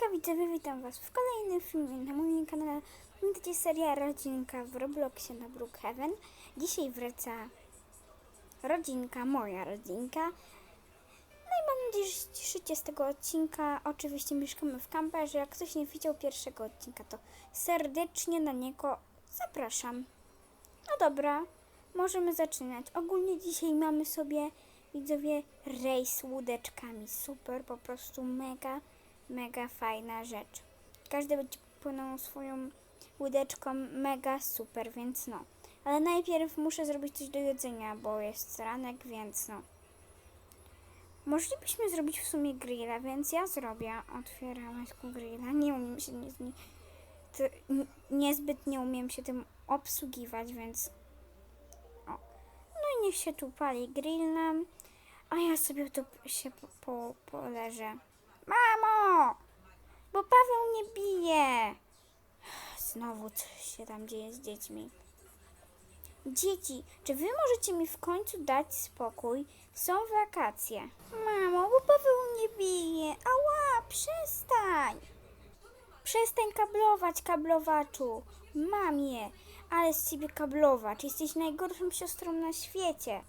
Hejka widzowie, witam was w kolejnym filmie na moim kanale. Będzie seria Rodzinka w Robloxie na Brookhaven. Dzisiaj wraca rodzinka, moja rodzinka. No i mam nadzieję, że cieszycie z tego odcinka. Oczywiście mieszkamy w kamperze. Jak ktoś nie widział pierwszego odcinka, to serdecznie na niego zapraszam. No dobra, możemy zaczynać. Ogólnie dzisiaj mamy sobie, widzowie, rejs łódeczkami. Super, po prostu mega, mega fajna rzecz. Każdy będzie płynął swoją łódeczką, mega super, więc no. Ale najpierw muszę zrobić coś do jedzenia, bo jest ranek, więc no. Moglibyśmy zrobić w sumie grilla, więc ja zrobię. Otwieramy grilla. Nie umiem się nie, nie, to, niezbyt nie umiem się tym obsługiwać, więc o. No i niech się tu pali grill nam, a ja sobie tu się po, po, poleżę. Bo Paweł nie bije. Znowu coś się tam dzieje z dziećmi. Dzieci, czy wy możecie mi w końcu dać spokój? Są wakacje. Mamo, bo Paweł nie bije. Ała, przestań. Przestań kablować, kablowaczu. Mamie, ale z ciebie kablowacz. Jesteś najgorszą siostrą na świecie.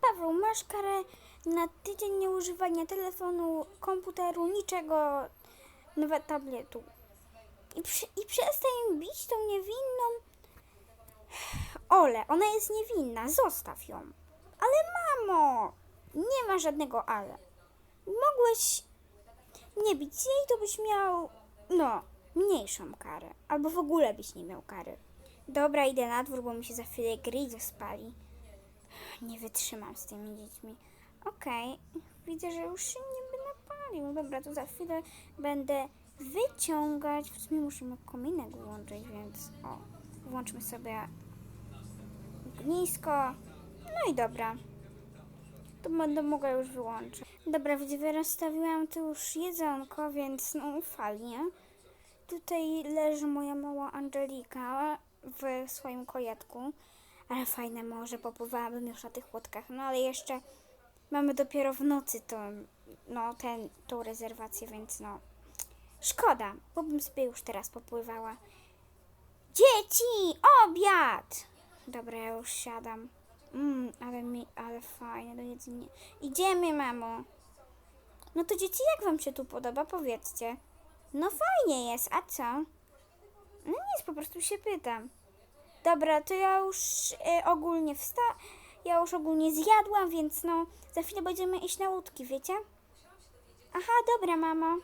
Paweł, masz karę na tydzień nieużywania telefonu, komputeru, niczego, nawet tabletu. I, przy, I przestań bić tą niewinną. Ole, ona jest niewinna, zostaw ją. Ale mamo, nie ma żadnego ale. Mogłeś nie bić jej, to byś miał, no, mniejszą karę. Albo w ogóle byś nie miał kary. Dobra, idę na dwór, bo mi się za chwilę grill spali. Nie wytrzymam z tymi dziećmi. Okej, widzę, że już się nie by napalił. Dobra, to za chwilę będę wyciągać. W sumie musimy kominek włączyć, więc o, włączmy sobie ognisko. No i dobra. To będę mogła już wyłączyć. Dobra, widzę, rozstawiłam tu już jedzonko, więc no fajnie. Tutaj leży moja mała Angelika w swoim kojatku. Ale fajne morze, popływałabym już na tych łódkach. No ale jeszcze mamy dopiero w nocy to, no, ten, tą rezerwację, więc no. Szkoda, bo bym sobie już teraz popływała. Dzieci, obiad! Dobra, ja już siadam. Mmm, ale mi, ale fajne do jedzenia. Idziemy, mamo. No to dzieci, jak wam się tu podoba? Powiedzcie. No fajnie jest, a co? No nic, po prostu się pytam. Dobra, to ja już e, ogólnie wsta... Ja już ogólnie zjadłam, więc no, za chwilę będziemy iść na łódki, wiecie? Aha, dobra, mamo.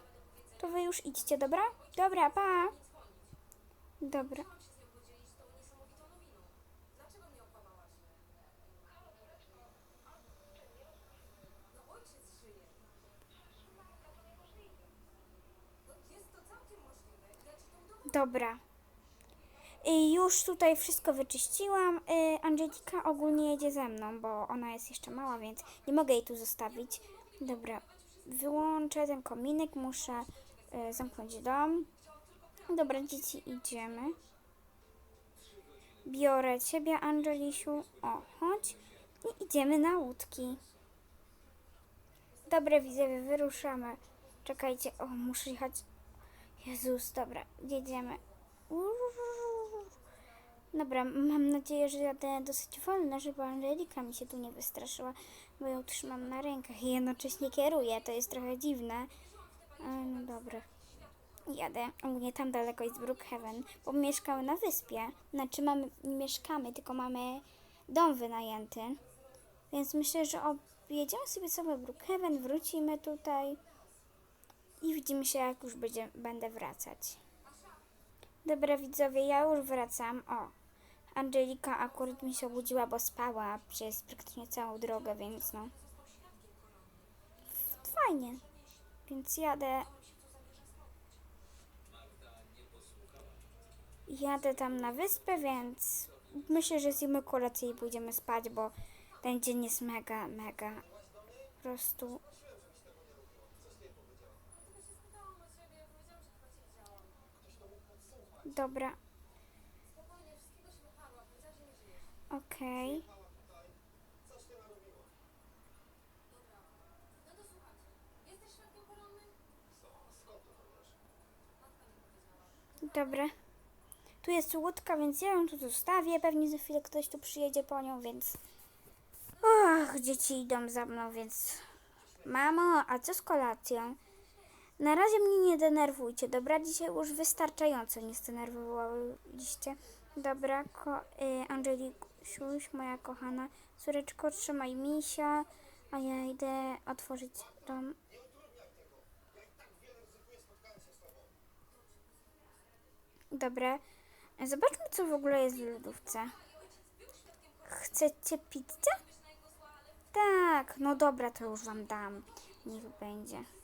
To wy już idźcie, dobra? Dobra, pa. Dobra. Dobra. Już tutaj wszystko wyczyściłam. Y, Angelika ogólnie jedzie ze mną, bo ona jest jeszcze mała, więc nie mogę jej tu zostawić. Dobra, wyłączę ten kominek, muszę y, zamknąć dom. Dobra, dzieci, idziemy. Biorę ciebie, Angelisiu. O, chodź. I idziemy na łódki. Dobra, widzowie, wyruszamy. Czekajcie, o, muszę jechać. Jezus, dobra, jedziemy. Dobra, mam nadzieję, że jadę dosyć wolno, żeby Angelika mi się tu nie wystraszyła, bo ją trzymam na rękach i jednocześnie kieruję. To jest trochę dziwne. No dobra. Jadę. Ogólnie tam daleko jest Brookhaven, bo mieszkamy na wyspie. Znaczy mamy, mieszkamy, tylko mamy dom wynajęty. Więc myślę, że objedziemy sobie cały Brookhaven, wrócimy tutaj i widzimy się, jak już będzie, będę wracać. Dobra, widzowie, ja już wracam. O, Angelika akurat mi się obudziła, bo spała przez praktycznie całą drogę, więc no. Fajnie. Więc jadę. Jadę tam na wyspę, więc myślę, że zjemy kolację i pójdziemy spać, bo ten dzień jest mega, mega. Po prostu Dobra. Okej. Dobra. Tu jest łódka, więc ja ją tu zostawię. Pewnie za chwilę ktoś tu przyjedzie po nią, więc... Och, dzieci idą za mną, więc... Mamo, a co z kolacją? Na razie mnie nie denerwujcie, dobra? Dzisiaj już wystarczająco mnie zdenerwowałyście. Dobra, ko- y, Angelikuś, moja kochana córeczko, trzymaj misia, a ja idę otworzyć dom. Dobra, zobaczmy co w ogóle jest w lodówce. Chcecie pizzę? Tak, no dobra, to już wam dam. Niech będzie.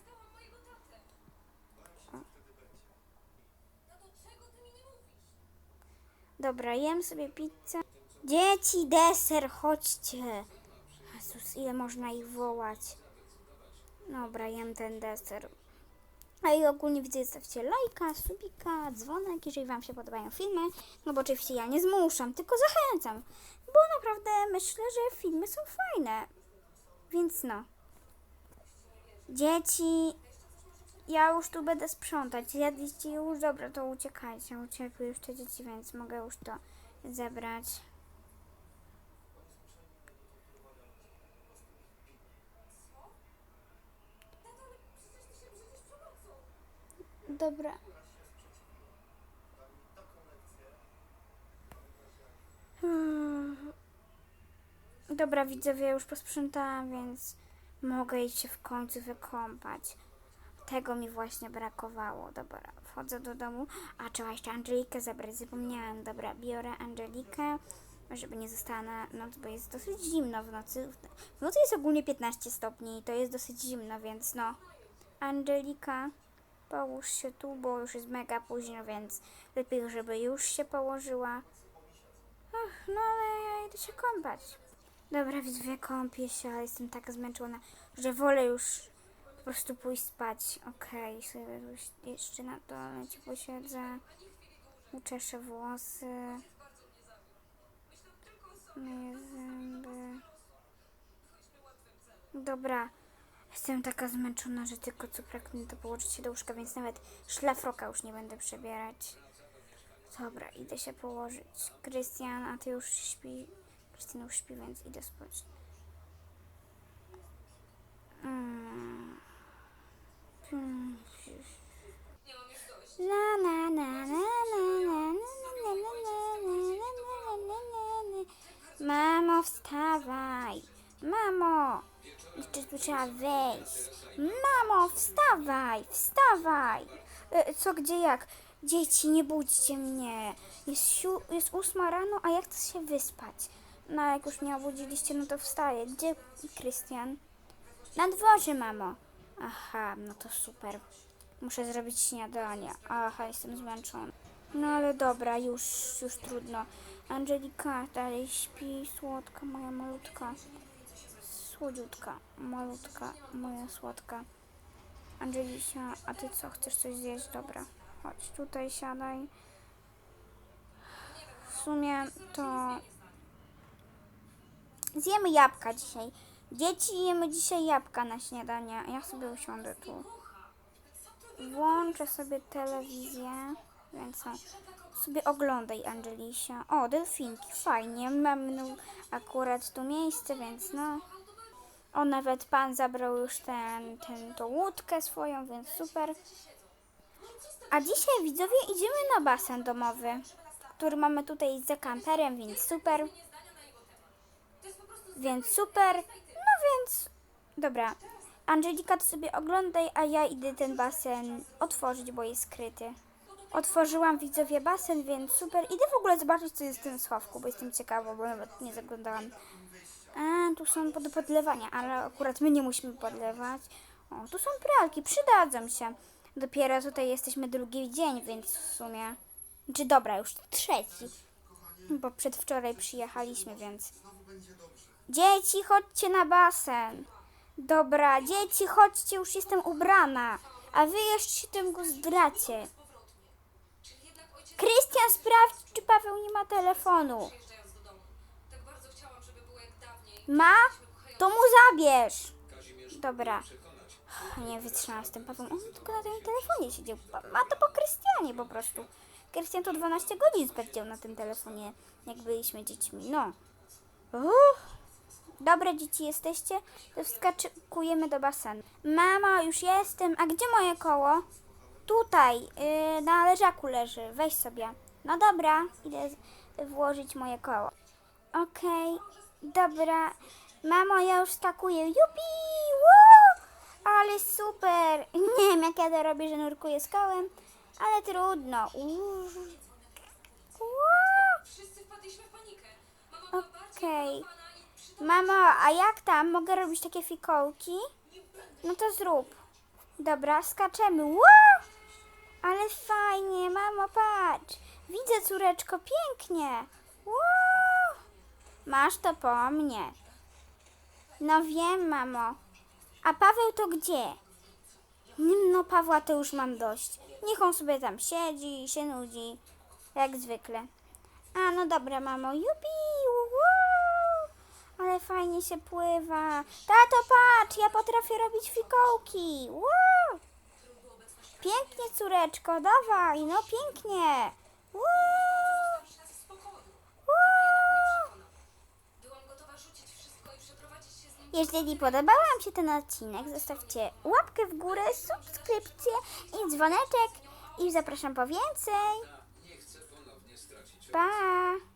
Dobra, jem sobie pizzę. Dzieci, deser, chodźcie. Jezus, ile można ich wołać. Dobra, jem ten deser. A i ogólnie widzę, zostawcie lajka, subika, dzwonek, jeżeli Wam się podobają filmy. No bo oczywiście ja nie zmuszam, tylko zachęcam. Bo naprawdę myślę, że filmy są fajne. Więc no. Dzieci, ja już tu będę sprzątać. Zjadliście już? Dobra, to uciekajcie. Uciekły już te dzieci, więc mogę już to zebrać. Dobra. Hmm. Dobra, widzowie, już posprzątałam, więc mogę iść się w końcu wykąpać. Tego mi właśnie brakowało. Dobra, wchodzę do domu. A trzeba jeszcze Angelikę zabrać, zapomniałam. Dobra, biorę Angelikę, żeby nie została na noc, bo jest dosyć zimno w nocy. W nocy jest ogólnie 15 stopni i to jest dosyć zimno, więc no. Angelika, połóż się tu, bo już jest mega późno, więc lepiej, żeby już się położyła. Ach, no ale ja idę się kąpać. Dobra, widzowie, kąpię się, ale jestem tak zmęczona, że wolę już po prostu pójść spać. Okej, sobie już jeszcze na toalecie posiedzę. Uczeszę włosy. Myję zęby. Dobra. Jestem taka zmęczona, że tylko co pragnę to położyć się do łóżka, więc nawet szlafroka już nie będę przebierać. Dobra, idę się położyć. Krystian, a ty już śpi. Krystian już śpi, więc idę spać. Mm. La na na na Mamo, wstawaj! Mamo! Jeszcze tu trzeba wejść. Mamo, wstawaj! Wstawaj! Co, gdzie, jak? Dzieci, nie budźcie mnie. Jest, siu, jest ósma rano, a ja chcę się wyspać. No, jak już mnie obudziliście, no to wstaję. Gdzie Krystian? Na dworze, mamo. Aha, no to super. Muszę zrobić śniadanie. Aha, jestem zmęczona. No ale dobra, już, już trudno. Angelika dalej śpi, słodka, moja malutka. Słodziutka, malutka, moja słodka. Angelisia, a ty co, chcesz coś zjeść? Dobra, chodź tutaj, siadaj. W sumie to zjemy jabłka dzisiaj. Dzieci jemy dzisiaj jabłka na śniadanie. Ja sobie usiądę tu. Włączę sobie telewizję, więc sobie oglądaj Angelisia. O, delfinki, fajnie. Mamy no, akurat tu miejsce, więc no. O, nawet pan zabrał już ten, ten, tą łódkę swoją, więc super. A dzisiaj widzowie idziemy na basen domowy, który mamy tutaj za kamperem, więc super. Więc super. No więc, dobra. Angelika, ty sobie oglądaj, a ja idę ten basen otworzyć, bo jest skryty. Otworzyłam widzowie basen, więc super. Idę w ogóle zobaczyć, co jest w tym schowku, bo jestem ciekawa, bo nawet nie zaglądałam. A, tu są podlewania, ale akurat my nie musimy podlewać. O, tu są pralki, przydadzą się. Dopiero tutaj jesteśmy drugi dzień, więc w sumie... Czy dobra, już trzeci. Bo przedwczoraj przyjechaliśmy, więc... Dzieci, chodźcie na basen. Dobra, dzieci, chodźcie, już jestem ubrana. A wy jeszcze się tym go zdracie. Krystian, sprawdź, czy Paweł nie ma telefonu. Ma? To mu zabierz. Dobra. Nie wytrzymałam z tym Pawłem. On tylko na tym telefonie siedział. Ma to po Krystianie po prostu. Krystian to 12 godzin spędził na tym telefonie, jak byliśmy dziećmi. No. Uff. Dobre dzieci jesteście, to wskakujemy do basenu. Mama, już jestem. A gdzie moje koło? Tutaj, yy, na leżaku leży. Weź sobie. No dobra, idę włożyć moje koło. Okej, dobra. Mamo, ja już skakuję. Jupi! Woo! Ale super! Nie wiem, jak ja to robię, że nurkuję z kołem, ale trudno. Uuu. Wszyscy wpadliśmy w panikę. Mama była bardziej Okej. uradowana i przytomna. Mamo, a jak tam? Mogę robić takie fikołki? No to zrób. Dobra, skaczemy. Wow! Ale fajnie, mamo, patrz. Widzę, córeczko, pięknie. Wow! Masz to po mnie. No wiem, mamo. A Paweł to gdzie? No, Pawła to już mam dość. Niech on sobie tam siedzi i się nudzi. Jak zwykle. A, no dobra, mamo. Jupi! Ale fajnie się pływa. Tato, patrz, ja potrafię robić fikołki. Wow! Pięknie, córeczko, dawaj, no pięknie. Wow! Jeżeli podobał Wam się ten odcinek, zostawcie łapkę w górę, subskrypcję i dzwoneczek. I zapraszam po więcej. Pa!